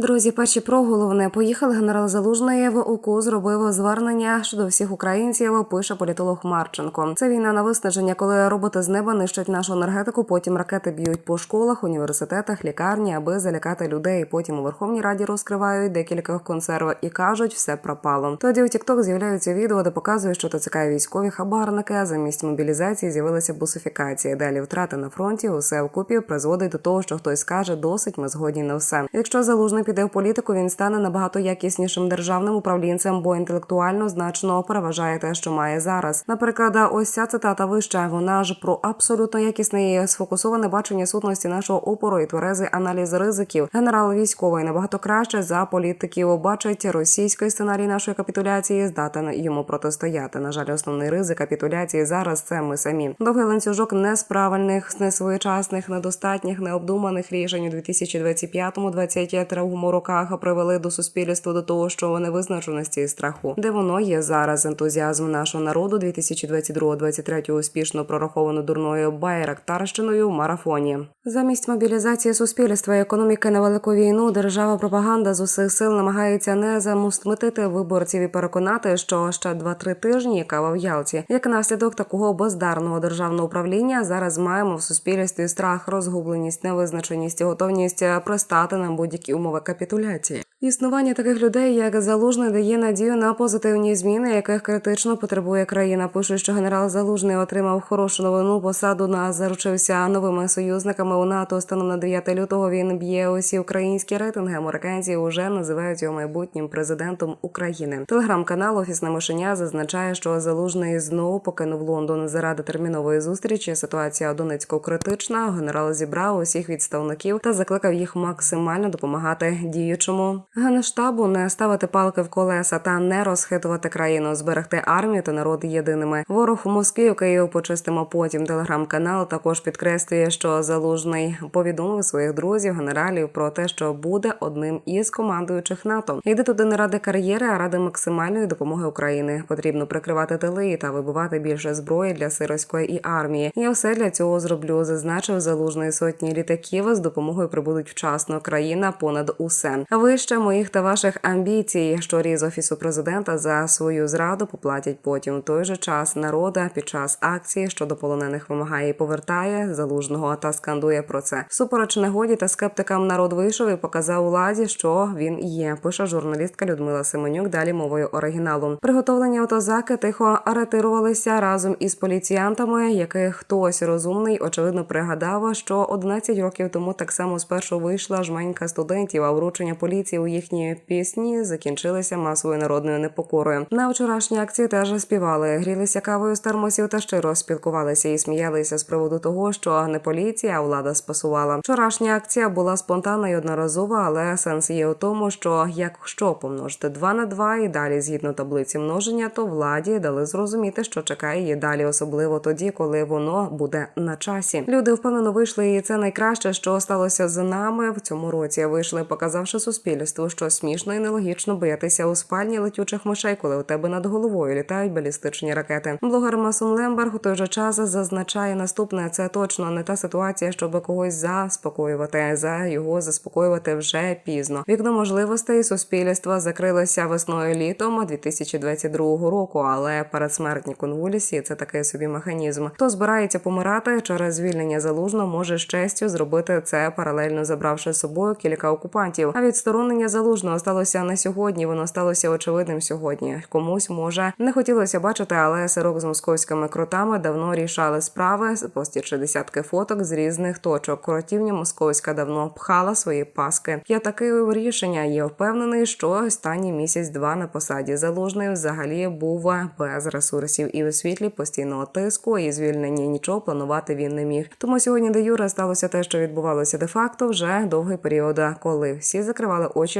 Друзі, перші про головне поїхали. Генерал Залужний в УКУ зробив звернення щодо всіх українців. Пише політолог Марченко. Це війна на виснаження, коли роботи з неба нищать нашу енергетику. Потім ракети б'ють по школах, університетах, лікарні, аби залякати людей. Потім у Верховній Раді розкривають декілька консерв і кажуть, все пропало. Тоді у TikTok з'являються відео, де показують, що ТЦК військові хабарники. Замість мобілізації з'явилася бусифікація. Далі втрати на фронті. Усе вкупі призводить до того, що хтось скаже, досить ми згодні на все. Якщо залужний піде в політику, він стане набагато якіснішим державним управлінцем, бо інтелектуально значно переважає те, що має зараз. Наприклад, ось ця цитата вища. Вона ж про абсолютно якісне і сфокусоване бачення сутності нашого опору і тверезий аналіз ризиків. Генерал військовий набагато краще за політиків бачить російський сценарій нашої капітуляції, здатен йому протистояти. На жаль, основний ризик капітуляції зараз це ми самі. Довгий ланцюжок несправильних, несвоєчасних, недостатніх, необдуманих рішень у 2025-2023 роках привели до суспільства до того, що невизначеності і страху, де воно є зараз. Ентузіазм нашого народу 2022-2023 успішно прораховано дурною байрактарщиною в марафоні. Замість мобілізації суспільства і економіки на велику війну держава пропаганда з усіх сил намагається не замустмитити виборців і переконати, що ще 2-3 тижні кава в Ялті. Як наслідок такого бездарного державного управління зараз маємо в суспільстві страх, розгубленість, невизначеність і готовність пристати на будь-які умови капітуляції. Існування таких людей, як Залужний, дає надію на позитивні зміни, яких критично потребує країна. Пишуть, що генерал Залужний отримав хорошу новину. Посаду на заручився новими союзниками у НАТО. Станом на 9 лютого він б'є усі українські рейтинги. Американці вже називають його майбутнім президентом України. Телеграм-канал Офісне мишеня зазначає, що Залужний знову покинув Лондон заради термінової зустрічі. Ситуація у Донецьку критична. Генерал зібрав усіх відставників та закликав їх максимально допомагати діючому генштабу не ставити палки в колеса та не розхитувати країну, зберегти армію та народ єдиними. Ворог Москві у Київ почистимо потім. Телеграм-канал також підкреслює, що залужний повідомив своїх друзів, генералів про те, що буде одним із командуючих НАТО. Йде туди не ради кар'єри, а ради максимальної допомоги України. Потрібно прикривати тили та вибивати більше зброї для сирської і армії. Я все для цього зроблю. Зазначив залужний сотні літаків з допомогою прибудуть вчасно. Країна понад усе. Вище моїх та ваших амбіцій, що різ офісу президента за свою зраду поплатять потім. В той же час народа під час акції щодо полонених вимагає і повертає залужного та скандує про це. Всупереч негоді та скептикам народ вийшов і показав владі, що він є. Пише журналістка Людмила Семенюк. Далі мовою оригіналу. Приготовлені автозаки тихо аретирувалися разом із поліціянтами, яких хтось розумний очевидно пригадав, що 11 років тому так само спершу вийшла жменька студентів, а вручення поліції у їхні пісні закінчилися масовою народною непокорою. На вчорашній акції теж співали, грілися кавою з термосів та щиро спілкувалися і сміялися з приводу того, що не поліція, а влада спасувала. Вчорашня акція була спонтанна і одноразова, але сенс є у тому, що якщо помножити 2 на 2 і далі згідно таблиці множення, то владі дали зрозуміти, що чекає її далі, особливо тоді, коли воно буде на часі. Люди впевнено вийшли, і це найкраще, що сталося з нами в цьому році. Вийшли, показавши суспільству, що смішно і нелогічно боятися у спальні летючих мишей, коли у тебе над головою літають балістичні ракети. Блогер Масон Лемберг у той же час зазначає наступне: це точно не та ситуація, щоб когось заспокоювати. За його заспокоювати вже пізно. Вікно можливостей суспільства закрилося весною літом 2022 року, але передсмертні конвульсії це такий собі механізм. Хто збирається помирати через звільнення залужно, може з честю зробити це паралельно забравши з собою кілька окупантів. А відсторонення залужного сталося не сьогодні. Воно сталося очевидним сьогодні. Комусь може не хотілося бачити, але сирок з московськими кротами давно рішали справи, постічи десятки фоток з різних точок. Коротівня московська давно пхала свої паски. Я таки рішення є впевнений, що останній місяць-два на посаді залужний взагалі був без ресурсів і у світлі постійного тиску і звільнення нічого планувати він не міг. Тому сьогодні де юре сталося те, що відбувалося де факто вже довгий період, коли всі закривали очі,